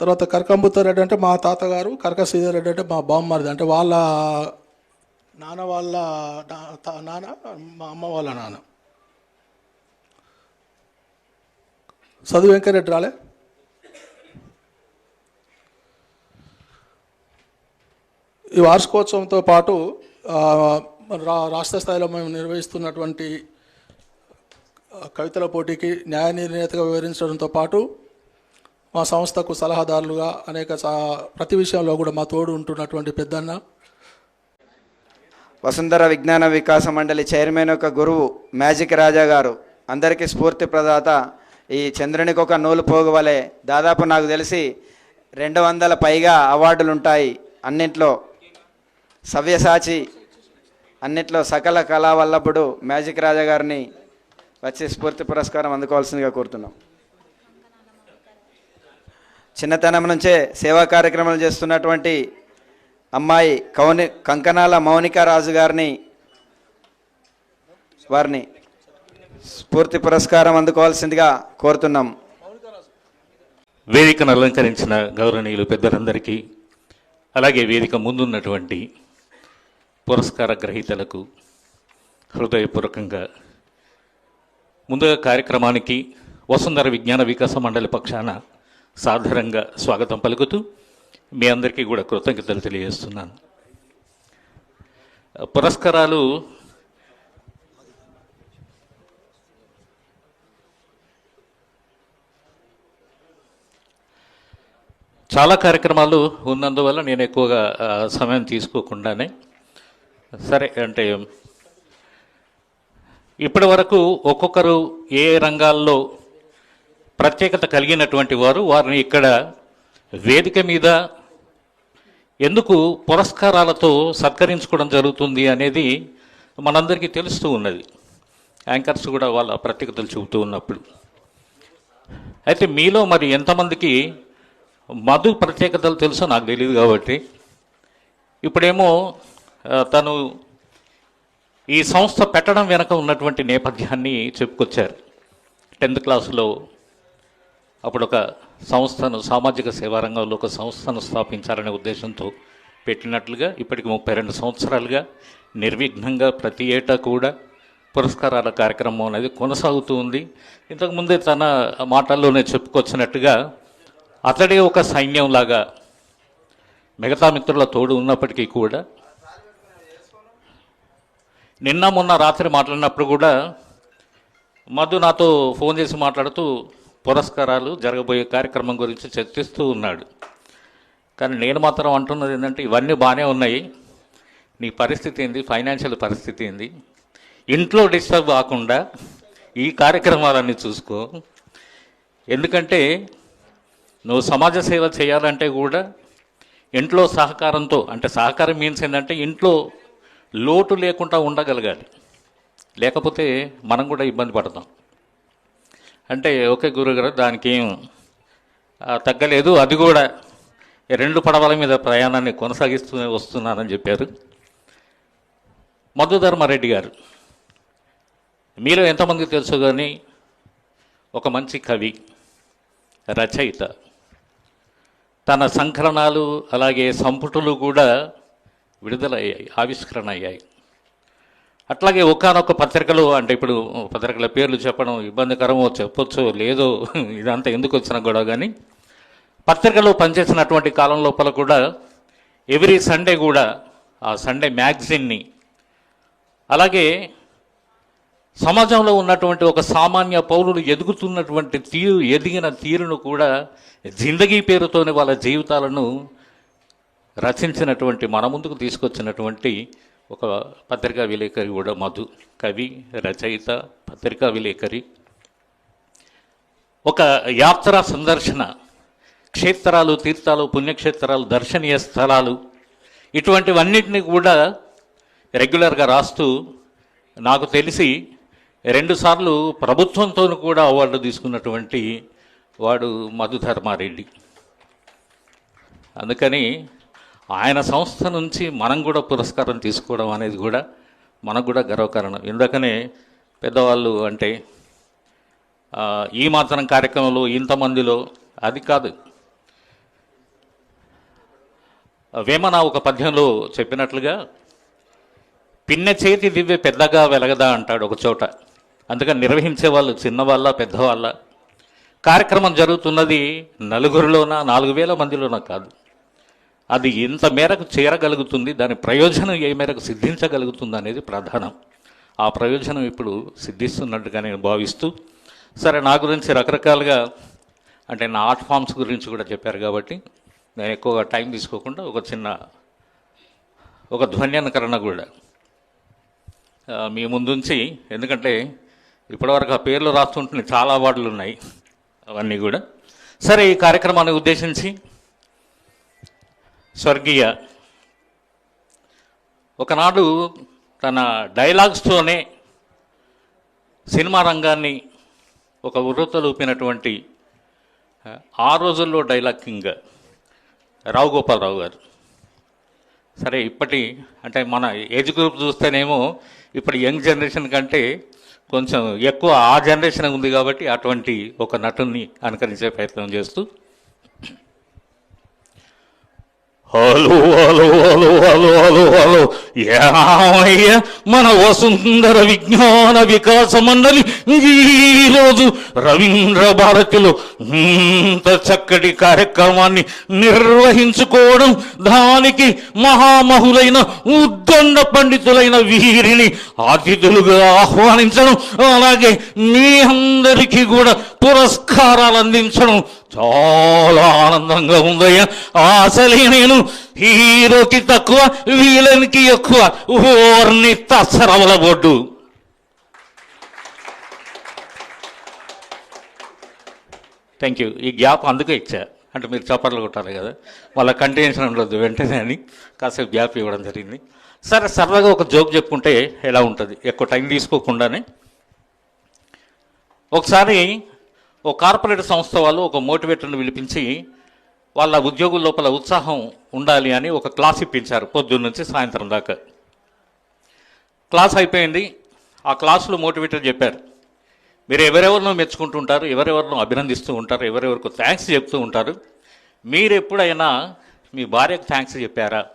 తర్వాత కరకంబుత్తారెడ్డి అంటే మా తాతగారు కరక శ్రీధర్రెడ్డి అంటే మా బామ్మరిది. అంటే వాళ్ళ నాన్న వాళ్ళ నాన్న మా అమ్మ వాళ్ళ నాన్న. చదువు వెంకరెడ్డి రాలే? ఈ వార్షికోత్సవంతో పాటు రా రాష్ట్ర స్థాయిలో మేము నిర్వహిస్తున్నటువంటి కవితల పోటీకి న్యాయ నిర్ణేతగా వివరించడంతో పాటు మా సంస్థకు సలహాదారులుగా అనేక ప్రతి విషయంలో కూడా మా తోడు ఉంటున్నటువంటి పెద్దన్న. వసుంధర విజ్ఞాన వికాస మండలి చైర్మన్ యొక్క గురువు మ్యాజిక్ రాజా గారు అందరికీ స్ఫూర్తి ప్రదాత. ఈ చంద్రునికి ఒక నూలు పోగువలే. దాదాపు నాకు తెలిసి రెండు వందల పైగా అవార్డులు ఉంటాయి అన్నింట్లో. సవ్యసాచి అన్నిట్లో సకల కళా వల్లభుడు మ్యాజిక్ రాజా గారిని వచ్చి స్ఫూర్తి పురస్కారం అందుకోవాల్సిందిగా కోరుతున్నాం. చిన్నతనం నుంచే సేవా కార్యక్రమాలు చేస్తున్నటువంటి అమ్మాయి కౌని కంకణాల మౌనిక రాజు గారిని వారిని స్ఫూర్తి పురస్కారం అందుకోవాల్సిందిగా కోరుతున్నాం. వేదికను అలంకరించిన గౌరవనీయులు పెద్దలందరికీ అలాగే వేదిక ముందున్నటువంటి పురస్కార గ్రహీతలకు హృదయపూర్వకంగా ముందుగా కార్యక్రమానికి వసుంధర విజ్ఞాన వికాస మండలి పక్షాన సాధారణంగా స్వాగతం పలుకుతూ మీ అందరికీ కూడా కృతజ్ఞతలు తెలియజేస్తున్నాను. పురస్కారాలు చాలా కార్యక్రమాలు ఉన్నందువల్ల నేను ఎక్కువగా సమయం తీసుకోకుండానే సరే అంటే ఇప్పటి వరకు ఒక్కొక్కరు ఏ రంగాల్లో ప్రత్యేకత కలిగినటువంటి వారు వారిని ఇక్కడ వేదిక మీద ఎందుకు పురస్కారాలతో సత్కరించుకోవడం జరుగుతుంది అనేది మనందరికీ తెలుస్తూ ఉన్నది. యాంకర్స్ కూడా వాళ్ళ ప్రత్యేకతలు చూపుతూ ఉన్నప్పుడు. అయితే మీలో మరి ఎంతమందికి మధు ప్రత్యేకతలు తెలుసో నాకు తెలియదు కాబట్టి. ఇప్పుడేమో తను ఈ సంస్థ పెట్టడం వెనక ఉన్నటువంటి నేపథ్యాన్ని చెప్పుకొచ్చారు. టెన్త్ క్లాసులో అప్పుడు ఒక సంస్థను సామాజిక సేవా రంగంలో ఒక సంస్థను స్థాపించాలనే ఉద్దేశంతో పెట్టినట్లుగా ఇప్పటికి ముప్పై రెండు సంవత్సరాలుగా నిర్విఘ్నంగా ప్రతి ఏటా కూడా పురస్కారాల కార్యక్రమం అనేది కొనసాగుతూ ఉంది. ఇంతకుముందే తన మాటల్లోనే చెప్పుకొచ్చినట్టుగా అతడే ఒక సైన్యంలాగా మిగతా మిత్రుల తోడు ఉన్నప్పటికీ కూడా నిన్న మొన్న రాత్రి మాట్లాడినప్పుడు కూడా మధు నాతో ఫోన్ చేసి మాట్లాడుతూ పురస్కారాలు జరగబోయే కార్యక్రమం గురించి చర్చిస్తూ ఉన్నాడు. కానీ నేను మాత్రం అంటున్నది ఏంటంటే ఇవన్నీ బాగానే ఉన్నాయి. నీ పరిస్థితి ఏంది? ఫైనాన్షియల్ పరిస్థితి ఏంది? ఇంట్లో డిస్టర్బ్ కాకుండా ఈ కార్యక్రమాలన్నీ చూసుకో. ఎందుకంటే నువ్వు సమాజ సేవ చేయాలంటే కూడా ఇంట్లో సహకారంతో అంటే సహకారం మీన్స్ ఏంటంటే ఇంట్లో లోటు లేకుండా ఉండగలగాలి. లేకపోతే మనం కూడా ఇబ్బంది పడతాం. అంటే ఓకే గురుగారు దానికి ఏం తగ్గలేదు. అది కూడా ఈ రెండు పడవల మీద ప్రయాణాన్ని కొనసాగిస్తూ వస్తున్నానని చెప్పారు. మధుధర్మారెడ్డి గారు మీలో ఎంతమందికి తెలుసు కానీ ఒక మంచి కవి రచయిత. తన సంకలనాలు అలాగే సంపుటులు కూడా విడుదలయ్యాయి ఆవిష్కరణ అయ్యాయి అట్లాగే ఒకనొక పత్రికలు అంటే ఇప్పుడు పత్రికల పేర్లు చెప్పడం ఇబ్బందికరమో చెప్పొచ్చు లేదో ఇదంతా ఎందుకు వచ్చినా కూడా కానీ పత్రికలో పనిచేసినటువంటి కాలం లోపల కూడా ఎవ్రీ సండే కూడా ఆ సండే మ్యాగజైన్ని అలాగే సమాజంలో ఉన్నటువంటి ఒక సామాన్య పౌరులు ఎదుగుతున్నటువంటి తీరు ఎదిగిన తీరును కూడా జిందగీ పేరుతోనే వాళ్ళ జీవితాలను రచించినటువంటి మన ముందుకు తీసుకొచ్చినటువంటి ఒక పత్రికా విలేకరి కూడా మధు కవి రచయిత పత్రికా విలేకరి. ఒక యాత్ర సందర్శన క్షేత్రాలు తీర్థాలు పుణ్యక్షేత్రాలు దర్శనీయ స్థలాలు ఇటువంటివన్నిటిని కూడా రెగ్యులర్గా రాస్తూ నాకు తెలిసి రెండుసార్లు ప్రభుత్వంతో కూడా అవార్డు తీసుకున్నటువంటి వాడు మధుధర్మారెడ్డి. అందుకని ఆయన సంస్థ నుంచి మనం కూడా పురస్కారం తీసుకోవడం అనేది కూడా మనకు కూడా గర్వకారణం. ఎందుకనే పెద్దవాళ్ళు అంటే ఈ మాత్రం కార్యక్రమంలో ఇంతమందిలో అది కాదు. వేమన ఒక పద్యంలో చెప్పినట్లుగా పిన్నె చేతి దివ్య పెద్దగా వెలగదా అంటాడు ఒక చోట. అందుకని నిర్వహించే వాళ్ళు చిన్నవాళ్ళ పెద్దవాళ్ళ. కార్యక్రమం జరుగుతున్నది నలుగురిలోన నాలుగు వేల మందిలోన కాదు. అది ఎంత మేరకు చేరగలుగుతుంది దాని ప్రయోజనం ఏ మేరకు సిద్ధించగలుగుతుంది అనేది ప్రధానం. ఆ ప్రయోజనం ఇప్పుడు సిద్ధిస్తున్నట్టుగా నేను భావిస్తూ సరే నా గురించి రకరకాలుగా అంటే నా ఆర్ట్ ఫామ్స్ గురించి కూడా చెప్పారు కాబట్టి నేను ఎక్కువగా టైం తీసుకోకుండా ఒక చిన్న ఒక ధ్వన్యనుకరణ కూడా. మీ ముందుంచి ఎందుకంటే ఇప్పటివరకు ఆ పేర్లు రాస్తుంటే చాలా అవార్డులు ఉన్నాయి అవన్నీ కూడా. సరే ఈ కార్యక్రమాన్ని ఉద్దేశించి స్వర్గీయ. ఒకనాడు తన డైలాగ్స్తోనే సినిమా రంగాన్ని ఒక ఉర్రతలూపినటువంటి ఆ, రోజుల్లో డైలాగ్ కింగ్ రావు గోపాలరావు గారు. సరే ఇప్పటి అంటే మన ఏజ్ గ్రూప్ చూస్తేనేమో ఇప్పుడు యంగ్ జనరేషన్ కంటే కొంచెం ఎక్కువ ఆ జనరేషన్ ఉంది కాబట్టి అటువంటి ఒక నటుని అనుకరించే ప్రయత్నం చేస్తూ hello hello hello hello hello hello. ఏమయ్య మన వసుంధర విజ్ఞాన వికాస మండలి ఈరోజు రవీంద్ర భారతిలో ఇంత చక్కటి కార్యక్రమాన్ని నిర్వహించుకోవడం దానికి మహామహులైన ఉద్దండ పండితులైన వీరిని అతిథులుగా ఆహ్వానించడం అలాగే మీ అందరికీ కూడా పురస్కారాలు అందించడం చాలా ఆనందంగా ఉందయ్యా. అసలే నేను హీరోకి తక్కువ వీలనికి ఎక్కువ. ఓర్ని తసరవల బొడ్డు. థ్యాంక్ యూ ఈ గ్యాప్ అందుకే ఇచ్చా. అంటే మీరు చప్పట్లు కొట్టాలి కదా. వాళ్ళ కంటిన్యూషన్ ఉండదు వెంటనే అని కాసేపు గ్యాప్ ఇవ్వడం జరిగింది. సరే సరదాగా ఒక జోక్ చెప్పుకుంటే ఎలా ఉంటుంది? ఎక్కువ టైం తీసుకోకుండానే. ఒకసారి ఒక కార్పొరేట్ సంస్థ వాళ్ళు ఒక మోటివేటర్ని పిలిపించి వాళ్ళ ఉద్యోగుల లోపల ఉత్సాహం ఉండాలి అని ఒక క్లాస్ ఇప్పించారు పొద్దున్న నుంచి సాయంత్రం దాకా. క్లాస్ అయిపోయింది. ఆ క్లాసులో మోటివేటర్ చెప్పారు మీరు ఎవరెవరినో మెచ్చుకుంటుంటారు ఎవరెవరినో అభినందిస్తూ ఉంటారు ఎవరెవరికి థ్యాంక్స్ చెప్తూ ఉంటారు. మీరు ఎప్పుడైనా మీ భార్యకు థ్యాంక్స్ చెప్పారా?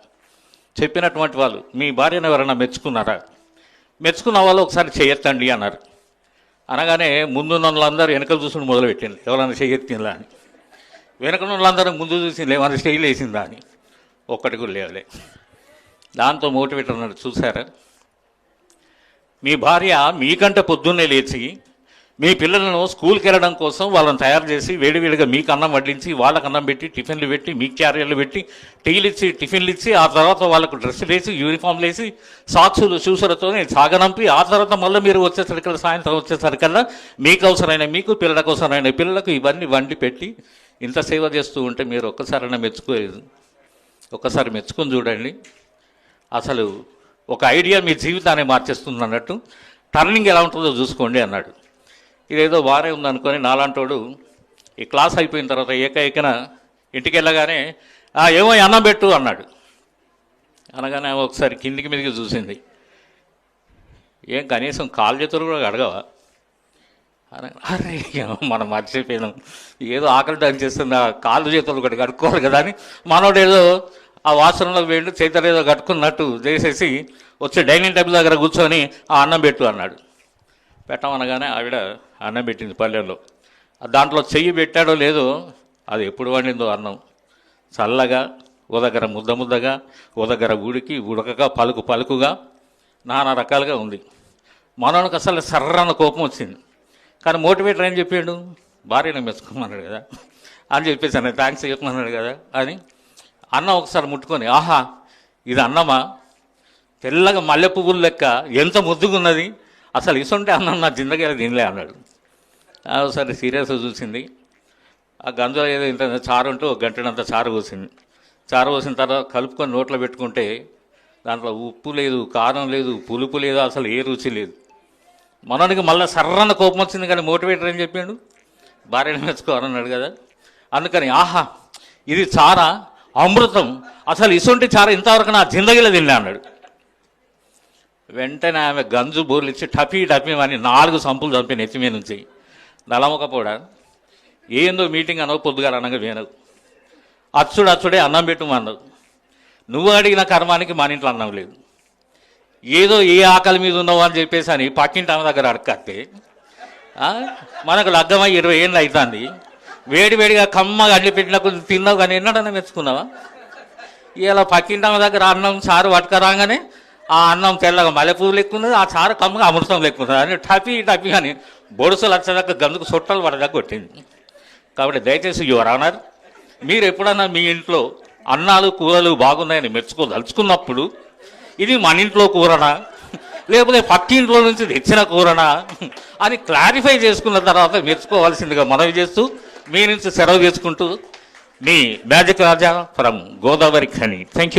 చెప్పినటువంటి వాళ్ళు మీ భార్యను ఎవరైనా మెచ్చుకున్నారా? మెచ్చుకున్న వాళ్ళు ఒకసారి చేయొచ్చండి అన్నారు. అనగానే ముందున్న వాళ్ళందరూ వెనకలు చూసుకుని మొదలుపెట్టింది ఎవరైనా చేయెత్తిందా అని. వెనక వాళ్ళందరూ ముందు చూసింది ఏమైనా స్టైల్ వేసిందా అని. ఒక్కటి కూడా లేవలే. దాంతో మోటివేట్ అన్నాడు చూసారా మీ భార్య మీకంటే పొద్దున్నే లేచి మీ పిల్లలను స్కూల్కి వెళ్ళడం కోసం వాళ్ళని తయారు చేసి వేడివేడిగా మీకు అన్నం వడ్డించి వాళ్ళకి అన్నం పెట్టి టిఫిన్లు పెట్టి మీ క్యారియర్లు పెట్టి టీలు ఇచ్చి టిఫిన్లు ఇచ్చి ఆ తర్వాత వాళ్ళకు డ్రెస్సులు వేసి యూనిఫామ్లు వేసి సాక్సులు షూసులతో సాగనంపి ఆ తర్వాత మళ్ళీ మీరు వచ్చేసరికల్లా సాయంత్రం వచ్చేసరికల్లా మీకు అవసరమైన మీకు పిల్లలకు అవసరమైన పిల్లలకు ఇవన్నీ వండి పెట్టి ఇంత సేవ చేస్తూ ఉంటే మీరు ఒక్కసారైనా మెచ్చుకోలేదు ఒక్కసారి మెచ్చుకొని చూడండి. అసలు ఒక ఐడియా మీ జీవితాన్ని మార్చేస్తుంది అన్నట్టు. టర్నింగ్ ఎలా ఉంటుందో చూసుకోండి అన్నాడు. ఇదేదో బాగానే ఉందనుకొని నాలాంటోడు ఈ క్లాస్ అయిపోయిన తర్వాత ఏకైకన ఇంటికి వెళ్ళగానే ఏమో అన్నం పెట్టు అన్నాడు. అనగానే ఒకసారి కిందికి మీదకి చూసింది. ఏం కనీసం కాలు చేతులు కూడా అడగవా అరే మనం మర్చిపోయినాం. ఏదో ఆకలి దాని చేస్తుంది ఆ కాళ్ళు చేతులు ఒకటి కట్టుకోవాలి కదా అని మనోడు ఏదో ఆ వాసనలో వెళ్ళి చేతులు ఏదో కట్టుకున్నట్టు చేసేసి వచ్చి డైనింగ్ టేబుల్ దగ్గర కూర్చొని ఆ అన్నం పెట్టు అన్నాడు. పెట్టమనగానే ఆవిడ అన్నం పెట్టింది పల్లెల్లో. దాంట్లో చెయ్యి పెట్టాడో లేదో అది ఎప్పుడు వండిందో అన్నం. చల్లగా ఓ దగ్గర ముద్ద ముద్దగా ఓ దగ్గర ఉడికి ఉడకగా పలుకు పలుకుగా నానా రకాలుగా ఉంది. మనోనికి అసలు సర్రన్న కోపం వచ్చింది. కానీ మోటివేటర్ ఏం చెప్పాడు? భార్యను మెచ్చుకోమన్నాడు కదా. అని చెప్పేసి థ్యాంక్స్ చెప్పమన్నాడు కదా. అని అన్నం ఒకసారి ముట్టుకొని ఆహా ఇది అన్నమా? తెల్లగా మల్లె పువ్వులు లెక్క ఎంత ముద్దుగున్నది. అసలు ఇసుంటే అన్నం నా జిందగా తినలే అన్నాడు. ఒకసారి సీరియస్గా చూసింది. ఆ గంజలో ఏదో ఇంత చారు ఉంటే ఒక గంటనంత చారు పోసింది. చారు పోసిన తర్వాత కలుపుకొని నోట్లో పెట్టుకుంటే దాంట్లో ఉప్పు లేదు కారం లేదు పులుపు లేదు అసలు ఏ రుచి లేదు. మనోనికి మళ్ళీ సర్రన్న కోపం వచ్చింది కానీ మోటివేటర్ ఏం చెప్పాడు? భార్యను మెచ్చుకోవాలన్నాడు కదా. అందుకని ఆహా ఇది చారా? అమృతం. అసలు ఇసుంటి చార ఇంతవరకు నా జిందగీలో తిన్నా అన్నాడు. వెంటనే ఆమె గంజు బోర్లు ఇచ్చి టపీ టపీ అని నాలుగు సంపులు చంపిన ఎత్తిమే నుంచి నలమకపోడా ఏందో మీటింగ్ అనవు పొద్దుగాల అనగా వినవు అచ్చుడు అచ్చుడే అన్నం పెట్టుమన్నావు నువ్వు అడిగిన కర్మానికి మన ఇంట్లో అన్నం లేదు. ఏదో ఏ ఆకలి మీద ఉన్నావు అని చెప్పేసి అని పక్కింటి అమ్మ దగ్గర అడకత్తే మనకు లగ్గమై ఇరవై ఏళ్ళు అవుతుంది వేడివేడిగా కమ్మగా అడ్డి పెట్టిన కొంచెం తిన్నావు కానీ ఎన్నడన్నా మెచ్చుకున్నావా? ఇలా పక్కింటి అమ్మ దగ్గర అన్నం చారు పట్టుకరాగానే ఆ అన్నం తెల్లగా మల్లెపూలు ఎక్కున్నది ఆ చారు కమ్మగా అమృతం లెక్కున్నది అని టపి టపి అని బొడుసులు వచ్చేదాకా గందుకు చుట్టాలు పడదాకా కొట్టింది. కాబట్టి దయచేసి యువర్ ఆనర్ మీరు ఎప్పుడన్నా మీ ఇంట్లో అన్నాలు కూరలు బాగున్నాయని మెచ్చుకోదలుచుకున్నప్పుడు ఇది మన ఇంట్లో కూరనా? లేకపోతే పక్కింట్లో నుంచి తెచ్చిన కూరనా? అని క్లారిఫై చేసుకున్న తర్వాత మెచ్చుకోవాల్సిందిగా మనవి చేస్తూ మీ నుంచి సెలవు చేసుకుంటూ మీ magic Raja from Godavarikhani. Thank you